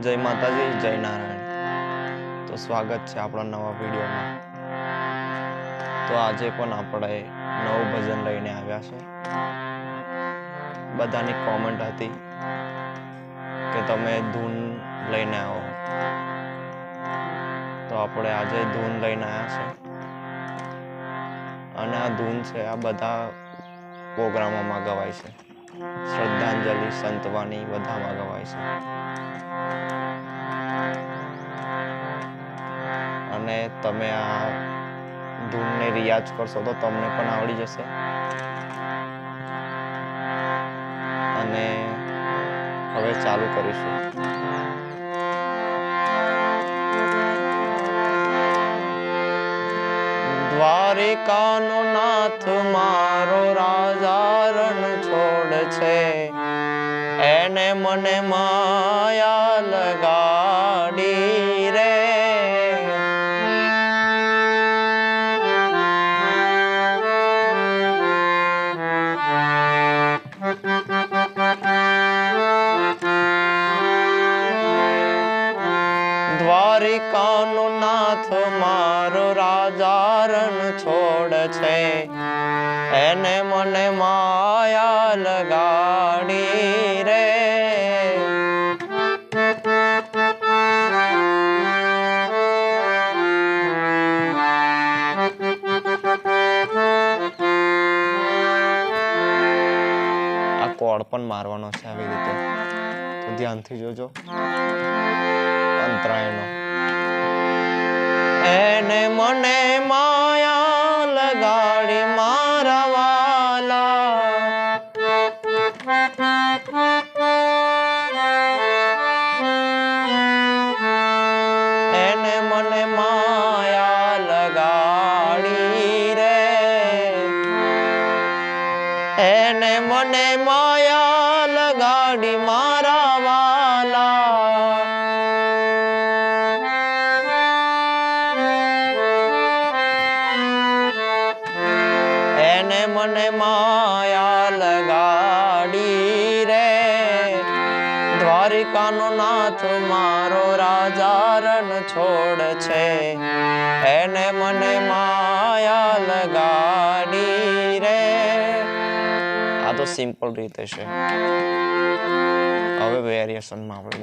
જય માતાજી, જય નારાયણ. તો સ્વાગત છે આપણા નવા વિડીયોમાં. તો આજે પણ આપણે નવું ભજન લઈને આવ્યા છે. બધાની કોમેન્ટ હતી કે તમે ધૂન લઈને આવો. તો આપણે આજે ધૂન લઈને આવ્યા છે. અને આ ધૂન છે, આ બધા પ્રોગ્રામોમાં ગવાય છે. શ્રદ્ધાંજલિ સંતવાની બધામાં ગવાય છે. અને તમે આ ધૂનને રિયાઝ કરશો તો તમને પણ આવડી જશે. અને હવે ચાલુ કરીશું. દ્વારિકાનો નાથ મારો છોડ છે. એને મને માયા લગાડી દ્વારિકાનો નાથ મારો રાજા રણ છોડ છે. એને મને માયા લગાડી રે. આ કોડ પણ મારવાનો છે આવી રીતે. ધ્યાનથી જોજો. અંતરાયનો એને મને માયા લગાડી મારા વાલા. એને મને માયા લગાડી મારા દ્વારિકાનો નાથ મારો રાજા રણ છોડ છે. એને મને માયા લગાડી રે. આ તો સિમ્પલ રીતે છે. હવે વેરિએશનમાં આપણે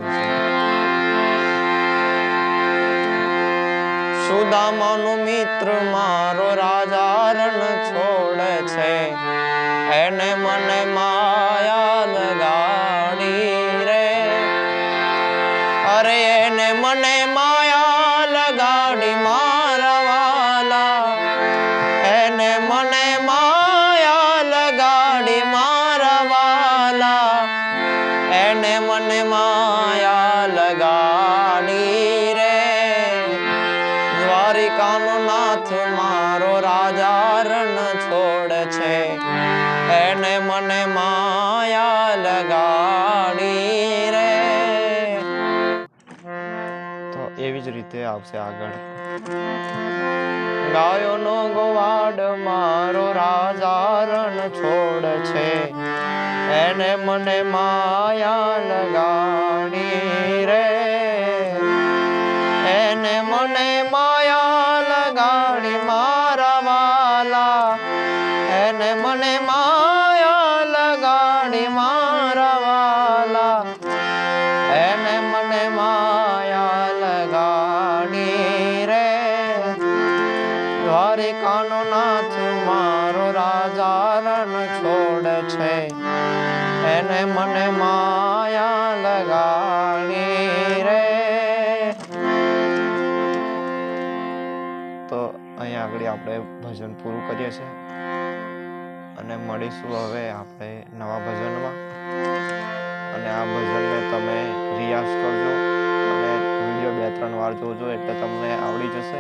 સુદામાનો મિત્ર મારો રાજા રણ છોડ છે. એને મને માયા માયા મારવાલા. મારા એને મને માયા લગાડી મારવાલા. એને મને માયા લગાડી રે. દ્વારિકાનો નાથ મારો રાજા રણ છોડ છે. એને મને માયા તો એવી જ રીતે આવશે આગળ. ગાયોનો ગોવાડ મારો રાજા રણ છોડ છે. એને મને માયા લગાડી રે. એને મને માયા લગાડી મારા વાલા. એને મને માયા છે। એને મને માયા લગાડી રે। તો અહીંયા આગળ આપણે ભજન પૂરું કરીએ છીએ અને મળીશું હવે આપણે નવા ભજનમાં. અને આ ભજનને તમે રિયાઝ કરજો અને વીડિયો બે ત્રણ વાર જોજો એટલે તમને આવડી જશે.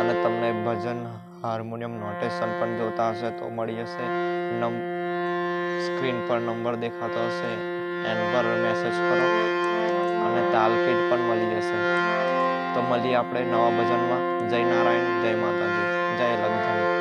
અને તમને ભજન હાર્મોનિયમ નોટેશન પણ જોતા હશે તો મળી જશે નમ, સ્ક્રીન પર નંબર દેખાતો હશે. એન પર મેસેજ કરો. અને તાલ કીટ પણ મળી જશે. તો મળીએ આપણે નવા ભજનમાં. જય નારાયણ, જય માતાજી. જય લગધણી